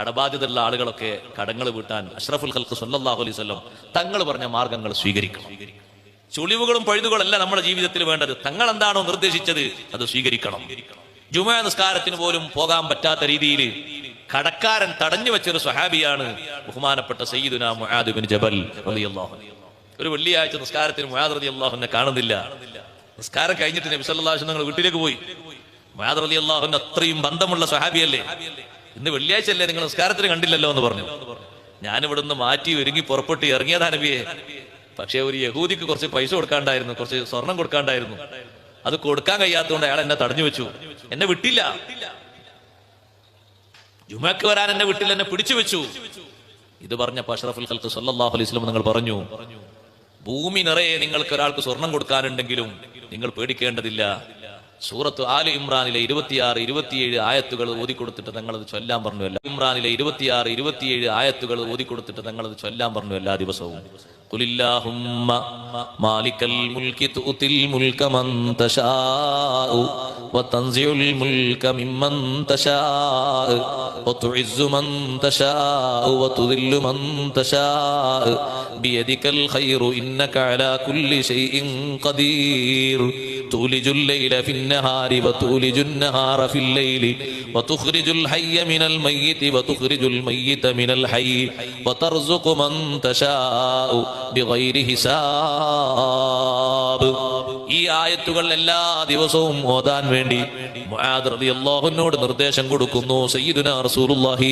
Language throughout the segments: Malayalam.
കടബാധ്യതയുള്ള ആളുകളൊക്കെ കടങ്ങൾ വീട്ടാൻ അഷ്റഫുൽ ഖൽക്ക് സല്ലാഹു അലൈഹി വസല്ലം തങ്ങൾ പറഞ്ഞ മാർഗങ്ങൾ സ്വീകരിക്കണം. ചുളിവുകളും പഴുതുകളല്ല നമ്മുടെ ജീവിതത്തിൽ വേണ്ടത്. തങ്ങൾ എന്താണോ നിർദ്ദേശിച്ചത് അത് സ്വീകരിക്കണം. ജുമാ നിസ്കാരത്തിന് പോലും പോകാൻ പറ്റാത്ത രീതിയിൽ കടക്കാരൻ തടഞ്ഞു വെച്ചൊരു സ്വഹാബിയാണ് ബഹുമാനപ്പെട്ട സയ്യിദുന മുഹാദുബിൻ ബിൻ ജബൽ റളിയല്ലാഹു ഒരു വെള്ളിയാഴ്ച നിസ്കാരത്തിന് മുഹാദ് മുആദ് അള്ളാഹുനെ കാണുന്നില്ല. നിസ്കാരം കഴിഞ്ഞിട്ട് നബി സല്ലല്ലാഹു അലൈഹി വീട്ടിലേക്ക് പോയി. മുഹാദ് മുആദ് അള്ളാഹുന്റെ അത്രയും ബന്ധമുള്ള സ്വഹാബിയല്ലേ? ഇന്ന് വെള്ളിയാഴ്ച അല്ലേ നിങ്ങൾ നിസ്കാരത്തിന് കണ്ടില്ലല്ലോ എന്ന് പറഞ്ഞു. ഞാൻ ഇവിടുന്ന് മാറ്റി ഒരുങ്ങി പുറപ്പെട്ട് ഇറങ്ങിയതാ നബിയെ. പക്ഷേ ഒരു യഹൂദിക്ക് കുറച്ച് പൈസ കൊടുക്കാണ്ടായിരുന്നു കുറച്ച് സ്വർണം കൊടുക്കാണ്ടായിരുന്നു. അത് കൊടുക്കാൻ കഴിയാത്തതുകൊണ്ട് അയാൾ എന്നെ തടഞ്ഞു വെച്ചു. എന്നെ വിട്ടില്ല. ജുമക്ക് വരാൻ എന്നെ വിട്ടില്ല എന്നെ പിടിച്ചു വെച്ചു. ഇത് പറഞ്ഞ അഷ്റഫുൽ ഖൽക്ക് സല്ലാഹു അലൈഹി വസല്ലം നിങ്ങൾ പറഞ്ഞു ഭൂമി നിറയെ നിങ്ങൾക്ക് ഒരാൾക്ക് സ്വർണം കൊടുക്കാനുണ്ടെങ്കിലും നിങ്ങൾ പേടിക്കേണ്ടതില്ല. സൂറത്ത് ആല് ഇമ്രാനിലെ ഇരുപത്തിയാറ് ഇരുപത്തിയേഴ് ആയത്തുകൾ ഓതിക്കൊടുത്തിട്ട് തങ്ങളത് ചൊല്ലാൻ പറഞ്ഞു അല്ല ഇമ്രാനിലെ ഇരുപത്തിയാറ് ഇരുപത്തിയേഴ് ആയത്തുകൾ ഓതിക്കൊടുത്തിട്ട് തങ്ങളത് ചൊല്ലാൻ പറഞ്ഞു എല്ലാ ദിവസവും قل اللهم مالك الملك تؤتي الملك من تشاء وتنزع الملك ممن تشاء وتعز من تشاء وتذل من تشاء بيدك الخير إنك على كل شيء قدير تولج الليل في النهار وتولج النهار في الليل وتخرج الحي من الميت وتخرج الميت من الحي وترزق من تشاء بغير حساب ഈ ആയത്തുകൾ എല്ലാ ദിവസവും ഓതാൻ വേണ്ടി മുആദ് റളിയല്ലാഹുവിനോട് നിർദ്ദേശം കൊടുക്കുന്നു സയ്യിദുനാ റസൂലുള്ളാഹി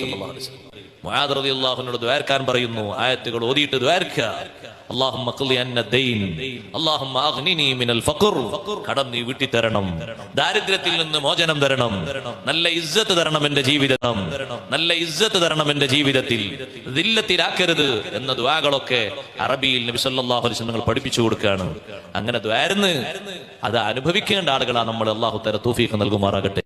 സ്വല്ലല്ലാഹു അലൈഹി വസല്ലം മുഹാദ്രതിയുള്ളാഹുനോട് ദ്വാരക്കാൻ പറയുന്നു. ആയത്തുകൾ ഓതിയിട്ട് ദ്വാരക്ക ദാരിദ്ര്യത്തിൽ നിന്ന് മോചനം തരണം. നല്ല ഇജ്ജത്ത് തരണം എന്റെ ജീവിതം. നല്ല ഇജ്ജത്ത് തരണം എന്റെ ജീവിതത്തിൽ. ദില്ലത്തിലാക്കരുത് എന്ന ദ്വാകളൊക്കെ അറബിയിൽ നബിസല്ലാഹു നിങ്ങൾ പഠിപ്പിച്ചു കൊടുക്കുകയാണ്. അങ്ങനെ ദ്വാരന്ന് അത് അനുഭവിക്കേണ്ട ആളുകളാണ് നമ്മൾ അള്ളാഹു തര തൂഫീഖ് നൽകുമാറാകട്ടെ.